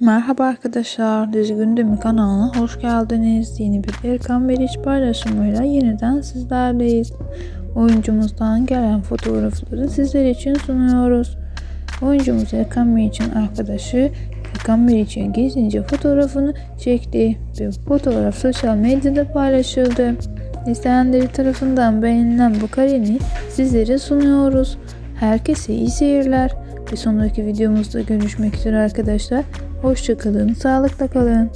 Merhaba arkadaşlar, Düzgün Demi kanalına hoş geldiniz. Yeni bir Erkan Meriç paylaşımıyla yeniden sizlerleyiz. Oyuncumuzdan gelen fotoğrafları sizler için sunuyoruz. Oyuncumuz Erkan Meriç'in arkadaşı Erkan Meriç'in gezince fotoğrafını çekti ve fotoğraf sosyal medyada paylaşıldı. İzleyenleri tarafından beğenilen bu kareni sizlere sunuyoruz. Herkese iyi seyirler. Bir sonraki videomuzda görüşmek üzere arkadaşlar. Hoşçakalın, sağlıkla kalın.